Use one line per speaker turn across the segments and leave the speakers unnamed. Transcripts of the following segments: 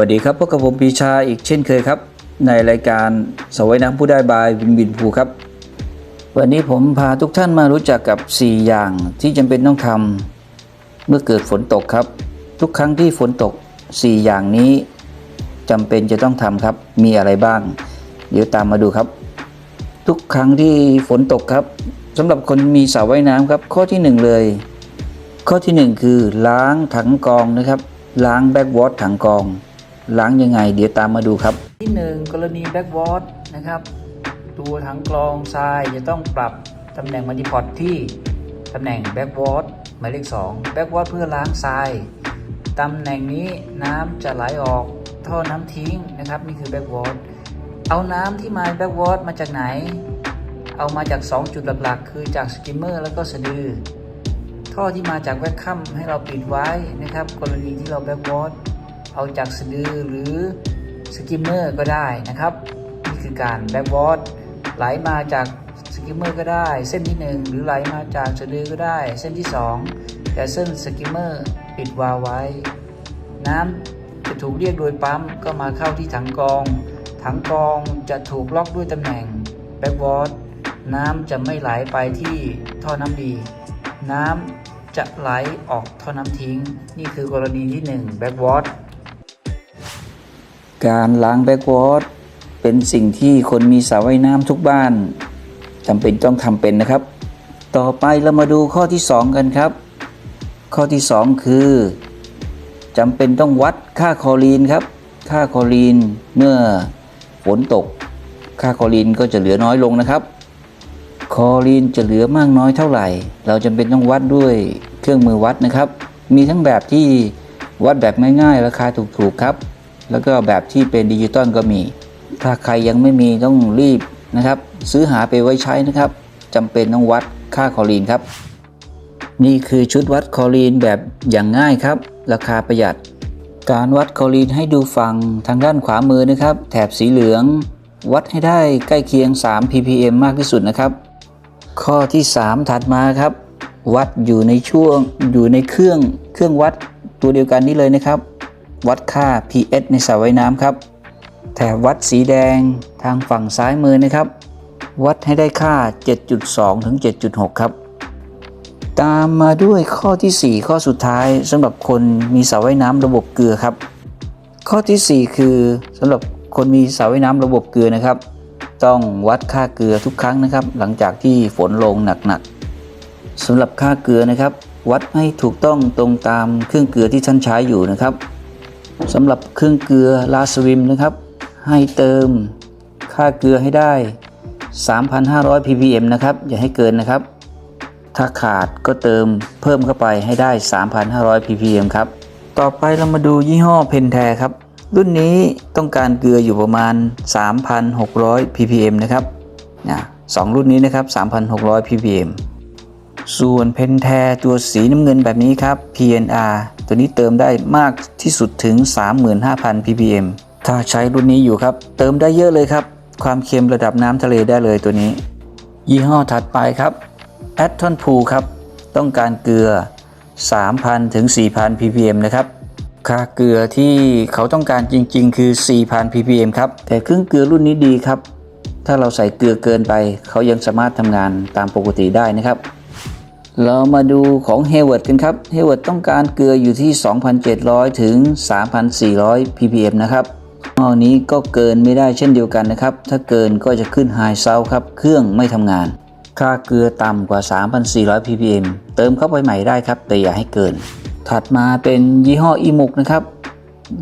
วัสดีครับพบกับผมปีชาอีกเช่นเคยครับ ในรายการสวยน้ำผู้ได้บายวินวินภูครับ วันนี้ผมพาทุกท่านมารู้จักกับ 4 อย่างที่จำเป็นต้องทำเมื่อเกิดฝนตกครับ ทุกครั้งที่ฝนตก 4 อย่างนี้จำเป็นจะต้องทำครับ มีอะไรบ้าง เดี๋ยวตามมาดูครับ ทุกครั้งที่ฝนตกครับสำหรับคนมีสระว่ายน้ำครับ ข้อที่หนึ่งเลย ข้อที่หนึ่งคือล้างถังกองนะครับ ล้างแบ็กวอตถังกอง ล้างยังไง เดี๋ยวตามมาดูครับ ที่หนึ่งกรณีแบ็กวอตนะครับตัวถังกรองทรายจะต้องปรับตำแหน่งมัลติพอตที่ตำแหน่งแบ็กวอตหมายเลข2แบ็กวอตเพื่อล้างทรายตำแหน่งนี้น้ำจะไหลออกท่อน้ำทิ้งนะครับนี่คือแบ็กวอตเอาน้ำที่มาแบ็กวอตมาจากไหน เอามาจาก 2 จุดหลักๆ คือจากสกิมเมอร์แล้วก็สะดือท่อที่มาจากแวคคัมให้เราปิดไว้นะครับ กรณีที่เราแบ็กวอต เอาจากสะดือหรือสกิมเมอร์ก็ได้นะครับนี่คือการแบ็กวอตไหลมาจากสกิมเมอร์ก็ได้ เส้นที่ 1 หรือไหลมาจากสะดือก็ได้ เส้นที่ 2 แต่เส้นสกิมเมอร์ปิดวาล์วไว้ น้ำจะถูกเรียกโดยปั๊มก็มาเข้าที่ถังกอง ถังกองจะถูกล็อกด้วยตำแหน่งแบ็กวอตน้ำจะไม่ไหลไปที่ท่อน้ำดี น้ำจะไหลออกท่อน้ำทิ้ง นี่คือกรณีที่1 backward การล้าง backward เป็นสิ่งที่คนมีสระว่ายน้ำทุกบ้านจำเป็นต้องทำเป็นนะครับ ต่อไปเรามาดูข้อที่ 2 กันครับ ข้อที่ 2 คือจำเป็นต้องวัดค่าคลอรีนครับ ค่าคลอรีนเมื่อฝนตก ค่าคลอรีนก็จะเหลือน้อยลงนะครับ คลอรีนจะเหลือมากน้อยเท่าไหร่ เราจำเป็นต้องวัดด้วยเครื่องมือวัดนะครับ มีทั้งแบบที่วัดแบบง่ายๆ ราคาถูกๆครับ แล้วก็แบบที่เป็นดิจิตอลก็มี ถ้าใครยังไม่มีต้องรีบนะครับ ซื้อหาไปไว้ใช้นะครับจำเป็นต้องวัดค่าคอรีนครับ นี่คือชุดวัดคอรีนแบบอย่างง่ายครับ ราคาประหยัด การวัดคอรีนให้ดูฝั่งทางด้านขวามือนะครับ แถบสีเหลือง วัดให้ได้ใกล้เคียง 3 ppm มากที่สุดนะครับ ข้อที่ 3 ถัดมาครับ วัดอยู่ในช่วงอยู่ในเครื่องเครื่องวัดตัวเดียวกันนี้เลยนะครับ วัดค่า pH ในสระว่ายน้ำครับ แถบวัดสีแดงทางฝั่งซ้ายมือนะครับ วัดให้ได้ค่า 7.2 ถึง 7.6 ครับ ตามมาด้วยข้อทีสี่4 ข้อสุดท้ายสำหรับคนมีสระว่ายน้ำระบบเกลือครับ ข้อทีสี่ 4 คือสำหรับคนมีสระว่ายน้ำระบบเกลือนะครับ ต้องวัดค่าเกลือทุกครั้งนะครับ หลังจากที่ฝนลงหนักๆสำหรับค่าเกลือนะครับ วัดให้ถูกต้องตรงตามเครื่องเกลือที่ท่านใช้อยู่นะครับ สำหรับเครื่องเกลือลาสวิมนะครับ ให้เติมค่าเกลือให้ได้ 3,500 ppm นะครับ อย่าให้เกินนะครับ ถ้าขาดก็เติมเพิ่มเข้าไปให้ได้ 3,500 ppm ครับ ต่อไปเรามาดูยี่ห้อเพนแทครับ รุ่นนี้ต้องการเกลืออยู่ประมาณ 3,600 ppm นะครับนะสองรุ่นนี้นะครับ 3,600 ppm ส่วนเพนแทตัวสีน้ำเงินแบบนี้ครับ PNR ตัวนี้เติมได้มากที่สุดถึง 35,000 ppm ถ้าใช้รุ่นนี้อยู่ครับ เติมได้เยอะเลยครับ ความเค็มระดับน้ำทะเลได้เลยตัวนี้ ยี่ห้อถัดไปครับแอตทอนพูครับ ต้องการเกลือ 3,000 ถึง 4,000 ppm นะครับ ค่าเกลือที่เขาต้องการจริง ๆ คือ 4,000 ppm ครับ แต่เครื่องเกลือรุ่นนี้ดีครับ ถ้าเราใส่เกลือเกินไป เขายังสามารถทำงานตามปกติได้นะครับ เรามาดูของเฮเวิร์ดกันครับเฮเวิร์ดต้องการเกลืออยู่ที่ 2,700 ถึง 3,400 ppm นะครับห้อนี้ก็เกินไม่ได้เช่นเดียวกันนะครับ ถ้าเกินก็จะขึ้นไฮเซาครับ เครื่องไม่ทำงาน ค่าเกลือต่ำกว่า 3,400 ppm เติมเข้าไปใหม่ได้ครับ แต่อย่าให้เกิน ถัดมาเป็นยี่ห้ออีมุกนะครับ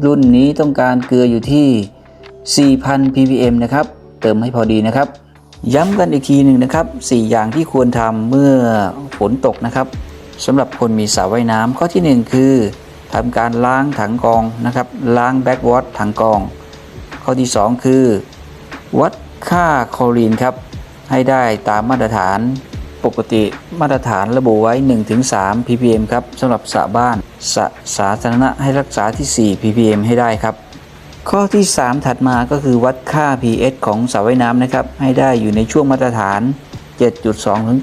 รุ่นนี้ต้องการเกลืออยู่ที่ 4,000 ppm นะครับ เติมให้พอดีนะครับ ย้ำกันอีกทีหนึ่งนะครับ4อย่างที่ควรทำเมื่อฝนตกนะครับสำหรับคนมีสระว่ายน้ำข้อทีหนึ่1 คือทำการล้างถังกองนะครับ ล้างแบ็กวอตถังกอง ข้อที่ 2 คือ วัดค่าคลอรีนครับ ให้ได้ตามมาตรฐานปกติมาตรฐานระบุไว้ 1-3 ppm ครับสำหรับสระบ้านสระสาธารณะให้รักษาที่ 4 ppm ให้ได้ครับ ข้อที่ 3 ถัดมาก็คือวัดค่า pH ของสระว่ายน้ำนะครับ ให้ได้อยู่ในช่วงมาตรฐาน 7.2 ถึง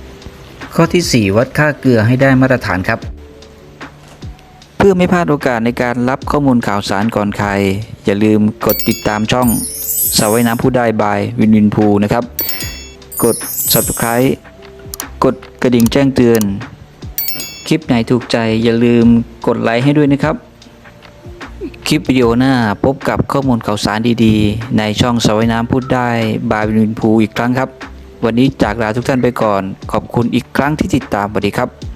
7.6 ข้อที่ 4 วัดค่าเกลือให้ได้มาตรฐานครับ เพื่อไม่พลาดโอกาสในการรับข้อมูลข่าวสารก่อนใคร อย่าลืมกดติดตามช่องสาวายน้ำผู้ได้บายวินวินพูนะครับ กด subscribe กดกระดิ่งแจ้งเตือน คลิปไหนถูกใจอย่าลืมกดไลค์ให้ด้วยนะครับ ลิปวิดีโอหน้าพบกับข้อมูลข่าวสารดีๆ ในช่องสวายน้ำพูดได้บายวินวินพูอีกครั้งครับ วันนี้จากลาทุกท่านไปก่อน ขอบคุณอีกครั้งที่ติดตามสวัสดีครับ